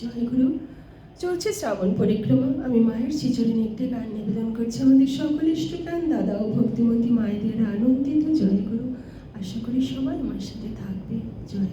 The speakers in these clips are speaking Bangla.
জয়গুরু। চলছে শ্রাবণ পরিক্রমা। আমি মায়ের চিচুরি একটি গান নিবেদন করছি। আমাদের সকল ইষ্টপ্রাণ দাদা ও ভক্তিমতী মায়েদের আনন্দিত জয়গুরু। আশা করি সবাই আমার সাথে থাকবে। জয়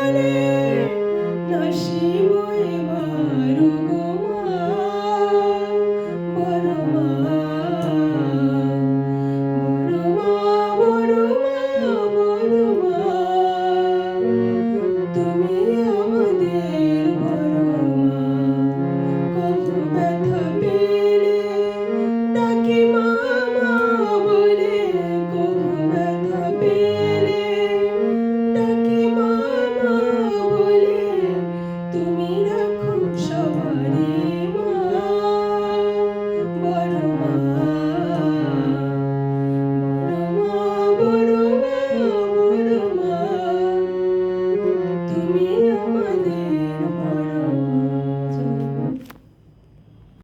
No Nashim